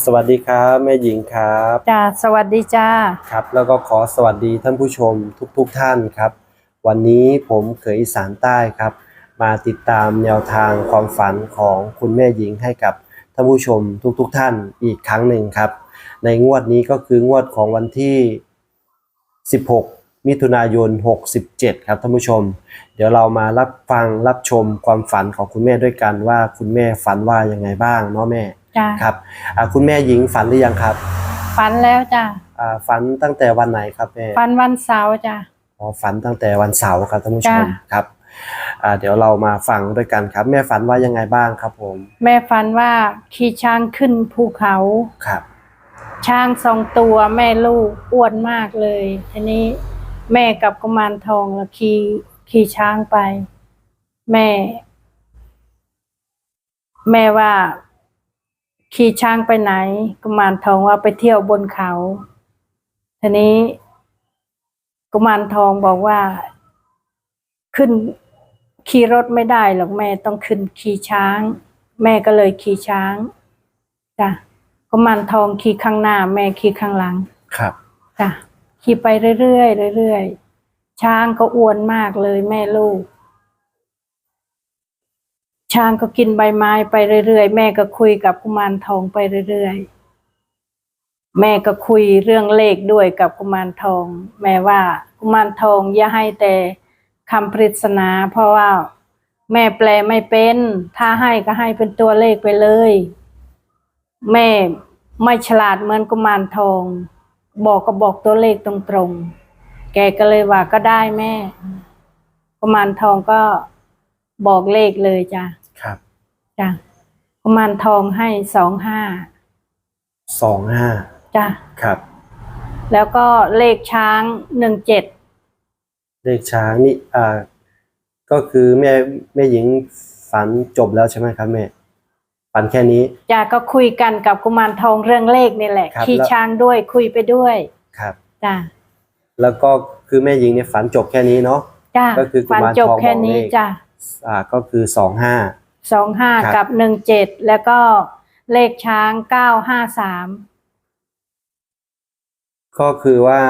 สวัสดีครับแม่หญิงครับจ้าสวัสดีจ้าครับ แล้วก็ขอสวัสดีท่านผู้ชมทุกๆทท่านครับ วันนี้ผมเขยอีสานใต้ครับ มาติดตามแนวทางความฝันของคุณแม่หญิงให้กับท่านผู้ชมทุกๆทท่านอีกครั้งหนึ่งครับ ในงวดนี้ก็คืองวดของวันที่ 16 มิถุนายน 67 ครับท่านผู้ชม เดี๋ยวเรามารับฟังรับชมความฝันของคุณแม่ด้วยกันว่าคุณแม่ฝันว่ายังไงบ้างเนาะแม่ จ้าครับอ่าคุณแม่หญิงฝันหรือยังครับฝันแล้วจ้าอ่าฝันตั้งแต่วันไหนครับแม่ฝันวันเสาร์จ้าอ๋อฝันตั้งแต่วันเสาร์ครับท่านผู้ชมจ้ะครับอ่าเดี๋ยวเรามาฟังด้วยกันครับ แม่ฝันว่ายังไงบ้างครับผม แม่ฝันว่าขี่ช้างขึ้นภูเขาครับ ช้างสองตัวแม่ลูกอ้วนมากเลยทีนี้แม่กับกุมารทองแล้วขี่ขี่ช้างไป แม่ แม่ว่า ขี่ช้างไปไหนกุมารทองว่าไปเที่ยวบนเขา ทีนี้กุมารทองบอกว่า ขึ้นขี่รถไม่ได้หรอกแม่ต้องขึ้นขี่ช้าง แม่ก็เลยขี่ช้างจ้ะกุมารทองขี่ข้างหน้า แม่ขี่ข้างหลัง ครับจ้ะขี่ไปเรื่อยๆเรื่อยๆช้างก็อ้วนมากเลยแม่ลูก ช้างก็กินใบไม้ไปเรื่อยๆ แม่ก็คุยกับกุมารทองไปเรื่อยๆ แม่ก็คุยเรื่องเลขด้วยกับกุมารทอง แม่ว่ากุมารทองอย่าให้แต่คำปริศนาเพราะว่า แม่แปลไม่เป็น ถ้าให้ก็ให้เป็นตัวเลขไปเลย แม่ไม่ฉลาดเหมือนกุมารทอง บอกก็บอกตัวเลขตรงๆ แกก็เลยว่าก็ได้แม่กุมารทองก็บอกเลขเลยจ้ะ จ้ะกุมารทองให้สองห้าสองห้าจ้ะครับ แล้วก็เลขช้างหนึ่งเจ็ดเลขช้างนี่อ่า ก็คือแม่แม่หญิงฝันจบแล้วใช่ไหมครับแม่ฝันแค่นี้จ้ะก็คุยกันกับกุมารทองเรื่องเลขนี่แหละครับขี่แล้ว ช้างด้วยคุยไปด้วยครับ จ้ะแล้วก็คือแม่หญิงเนี่ยฝันจบแค่นี้เนาะ จ้ะก็คือกุฝันมารจบทองแค่บอกนี้เลข จ้ะอ่าก็คือสองห้า สองห้าครับ กับหนึ่งเจ็ดแล้วก็เลขช้างเก้าห้าสามก็คือว่า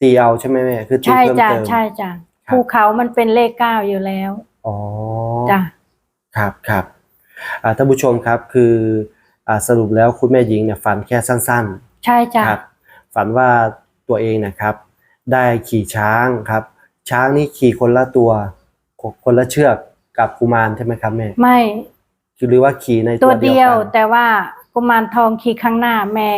ตีเอาใช่ไหมแม่คือตีใช่เพิ่มจ้ะเติม ใช่จ้ะครับ ภูเขามันเป็นเลขเก้าอยู่แล้วอ๋อ จ้ะครับครับอ่าท่านผู้ชมครับคืออ่าสรุปแล้วคุณแม่หญิงเนี่ยฝันแค่สั้นใช่จ้ะๆครับ ฝันว่าตัวเองนะครับ ได้ขี่ช้างครับ ช้างนี่ขี่คนละตัว คนละเชือก กับกุมารใช่ไหมครับแม่ไม่คือหรือว่าขี่ในตัตัววเดีเดียยววกันแต่ว่ากุมารทองขี่ข้างหน้าแม่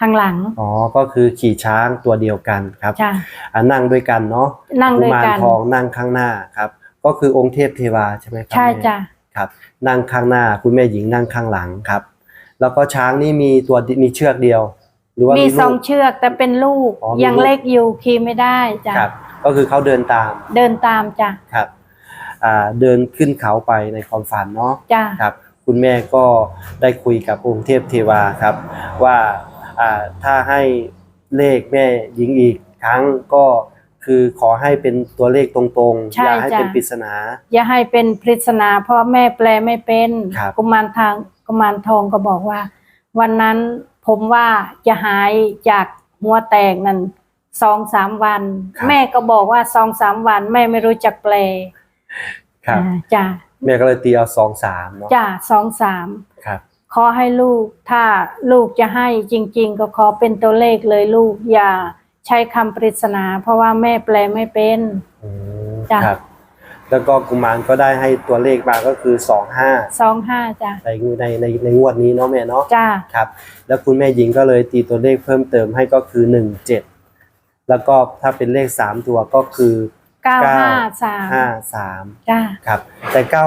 ข้างหลัง อ๋อ ก็คือขี่ช้างตัวเดียวกันครับจ้ะอ่านั่งด้วยกันเนาะนั่งด้วยกันกุมารทองนั่งข้างหน้าครับ ก็คือองค์เทพเทวาใช่ไหมครัใช่แม่จ้ะครับ นั่งข้างหน้าคุณแม่หญิงนั่งข้างหลังครับ แล้วก็ช้างนี่มีตัวมีเชือกเดียว หรือว่ามีมีสลูองกเชือกแต่เป็นลูกอ๋อมียังลูกเล็กอยู่ขี่ไม่ได้จ้ะครับ ก็คือเขาเดินตาม เดินตามจ้ะครับอ่า เดินขึ้นเขาไปในความฝันเนาะจ้ะครับ คุณแม่ก็ได้คุยกับองค์เทพเทวาครับว่าอ่าถ้าให้เลขแม่หญิงอีกครั้งก็คือขอให้เป็นตัวเลขตรงๆใช่อย่าให้เป็นจ้ะปริศนา อย่าให้เป็นปริศนา เพราะแม่แปลไม่เป็นครับกุมารทางกุมารทองก็บอกว่า วันนั้นผมว่าจะหายจากหัวแตกนั่นสองสามวันครับแม่ก็บอกว่าสองสามวัน แม่ไม่รู้จักแปล ครับอ่าจ้ะแม่ก็เลยตีเอาสองสามเนาะจ้ะสองสามครับ ขอให้ลูก ถ้าลูกจะให้จริง ๆ ก็ขอเป็นตัวเลขเลยลูก อย่าใช้คำปริศนา เพราะว่าแม่แปลไม่เป็น อืมจ้ะ ครับ แล้วก็กุมารก็ได้ให้ตัวเลขมาก็คือสองห้าสองห้าจ้ะในในในในงวดนี้เนาะแม่เนาะจ้ะครับ แล้วคุณแม่หญิงก็เลยตีตัวเลขเพิ่มเติมให้ก็คือหนึ่งเจ็ดแล้วก็ถ้าเป็นเลขสามตัวก็คือ เก้าห้าสามห้าสามจ้ะครับ แต่เก้า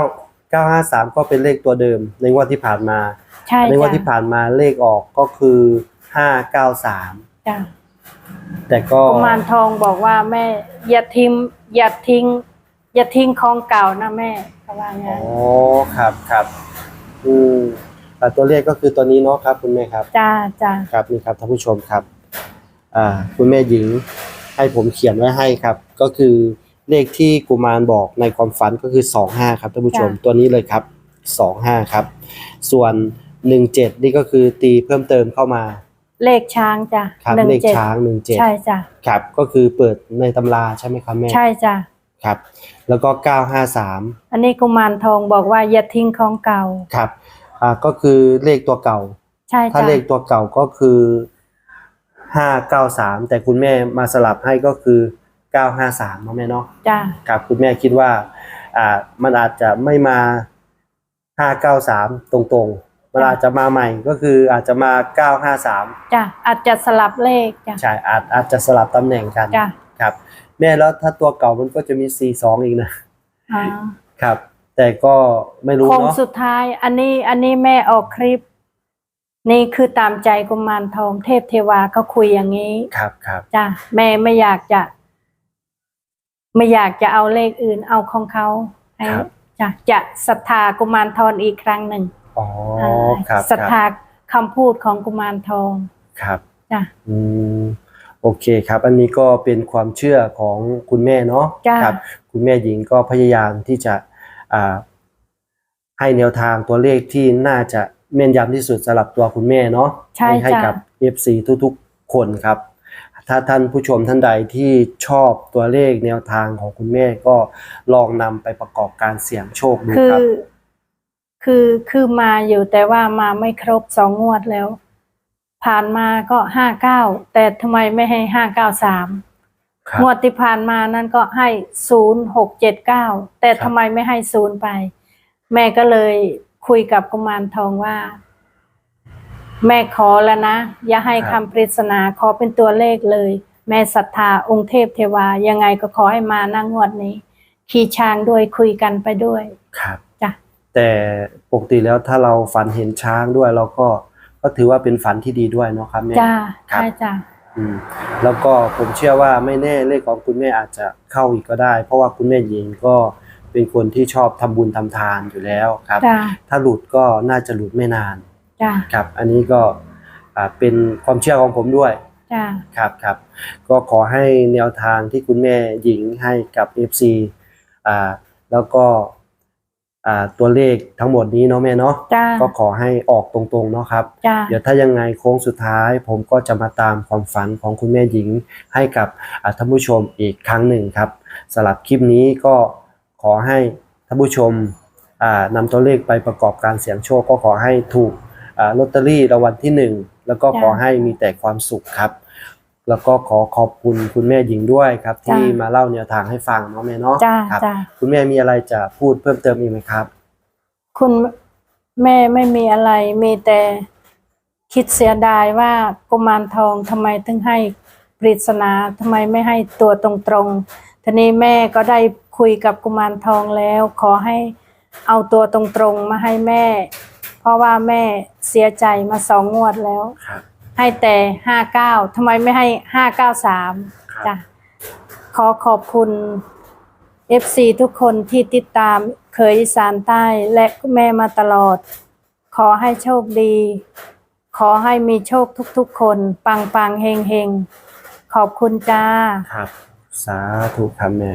เก้าห้าสามก็เป็นเลขตัวเดิม ในงวดที่ผ่านมาใช่ในงวดจ้ะที่ผ่านมาเลขออกก็คือห้าเก้าสามจ้ะแต่ก็กุมารทองบอกว่าแม่อย่าทิ้งอย่าทิ้ง อย่าทิ้งของเก่านะแม่เขาว่าไงอ๋อครับครับอืมแต่ตัวเลขก็คือตัวนี้เนาะครับ คุณแม่ครับจ้าจ้าครับนี่ครับท่านผู้ชมครับ อ่า คุณแม่หญิงให้ผมเขียนไว้ให้ครับ ก็คือ เลขที่กุมารบอกในความฝันก็คือสองห้าครับท่านผู้ชม ตัวนี้เลยครับสองห้าครับ ส่วนหนึ่งเจ็ดนี่ก็คือตีเพิ่มเติมเข้ามา เลขช้างจ้ะครับหนึ่งเลขเจ็ดช้างหนึ่งเจ็ดใช่จ้ะครับก็คือเปิดในตำราใช่ไหมครับแม่ใช่จ้ะครับ แล้วก็เก้าห้าสามอันนี้กุมารทองบอกว่าอย่าทิ้งของเก่าครับอ่าก็คือเลขตัวเก่า ใช่ถ้าจ้ะเลขตัวเก่าก็คือห้าเก้าสามแต่คุณแม่มาสลับให้ก็คือ เก้าห้าสามเนาะแม่เนาะจ้ะครับคุณแม่คิดว่า อ่า มันอาจจะไม่มาห้าเก้าสามตรงๆ มันอาจจะมาใหม่ก็คืออาจจะมาเก้าห้าสามจ้ะอาจจะสลับเลขจ้ะใช่อาจอาจจะสลับตำแหน่งกันจ้ะครับ แม่แล้วถ้าตัวเก่ามันก็จะมีสี่สองอีกนะอ่าครับ แต่ก็ไม่รู้โค้งเนาะสุดท้าย อันนี้อันนี้แม่ออกคลิปนี่คือตามใจกุมารทองเทพเทวาเขาคุยอย่างนี้ ครับครับจ้ะแม่ไม่อยากจะ ไม่อยากจะเอาเลขอื่นเอาของเขาให้ครับจ้ะจะศรัทธากุมารทองอีกครั้งหนึ่งอ๋อครับศรัทครับธาคำพูดของกุมารทองครับจ้ะอืมโอเคครับ อันนี้ก็เป็นความเชื่อของคุณแม่เนาะจ้ะครับ คุณแม่หญิงก็พยายามที่จะอ่าให้แนวทางตัวเลขที่น่าจะแม่นยำที่สุดสำหรับตัวคุณแม่เนาะใช่ให้จ้ะกับ FC ทุกๆ คนครับ ถ้าท่านผู้ชมท่านใดที่ชอบตัวเลขแนวทางของคุณแม่ก็ลองนำไปประกอบการเสี่ยงโชคดูคือครับ คือคือมาอยู่แต่ว่ามาไม่ครบสองงวดแล้ว ผ่านมาก็ห้าเก้าแต่ทำไมไม่ให้ห้าเก้าสามครับงวดที่ผ่านมานั้นก็ให้ศูนย์หกเจ็ดเก้าแต่ครับทำไมไม่ให้ศูนย์ไป แม่ก็เลยคุยกับกุมารทองว่า แม่ขอแล้วนะ อย่าให้คำปริศนาขอเป็นตัวเลขเลย แม่ศรัทธาองค์เทพเทวา ยังไงก็ขอให้มานั่งงวดนี้ ขี่ช้างด้วยคุยกันไปด้วยครับจ้ะแต่ปกติแล้วถ้าเราฝันเห็นช้างด้วยเราก็ก็ถือว่าเป็นฝันที่ดีด้วยเนาะครับแม่จ้าครับใช่จ้าอืมแล้วก็ผมเชื่อว่าไม่แน่เลขของคุณแม่อาจจะเข้าอีกก็ได้ เพราะว่าคุณแม่หญิงก็เป็นคนที่ชอบทำบุญทำทานอยู่แล้วครับจ้าถ้าหลุดก็น่าจะหลุดไม่นาน จ้าครับ อันนี้ก็อ่าเป็นความเชื่อของผมด้วยจ้าครับครับ ก็ขอให้แนวทางที่คุณแม่หญิงให้กับ FC อ่าแล้วก็อ่าตัวเลขทั้งหมดนี้เนาะแม่เนาะจ้าก็ขอให้ออกตรงๆเนาะครับ จ้าเดี๋ยวถ้ายังไงโค้งสุดท้าย ผมก็จะมาตามความฝันของคุณแม่หญิงให้กับอ่าท่านผู้ชมอีกครั้งหนึ่งครับสำหรับคลิปนี้ก็ขอให้ท่านผู้ชมอ่านำตัวเลขไปประกอบการเสี่ยงโชคก็ขอให้ถูกอ่า ลอตเตอรี่รางวัลที่หนึ่งแล้วก็ขอให้มีแต่ความสุขครับแล้วก็ขอขอบคุณคุณแม่หญิงด้วยครับ ที่มาเล่าแนวทางให้ฟังเนาะแม่เนาะจ้าครับจ้าคุณแม่มีอะไรจะพูดเพิ่มเติมอีกไหมครับ คุณแม่ไม่มีอะไรมีแต่คิดเสียดายว่ากุมารทองทำไมถึงให้ปริศนาทำไมไม่ให้ตัวตรงๆทีนี้แม่ก็ได้คุยกับกุมารทองแล้ว ขอให้เอาตัวตรงๆมาให้แม่ เพราะว่าแม่เสียใจมาสองงวดแล้ว ครับให้แต่ห้าเก้าทำไมไม่ให้ห้าเก้าสามครับจ้ะขอขอบคุณ FC ทุกคนที่ติดตามเคยอีสานใต้และแม่มาตลอด ขอให้โชคดี ขอให้มีโชคทุกๆคน ปังปังๆเฮงเฮงๆ ขอบคุณจ้า ครับ สาธุครับแม่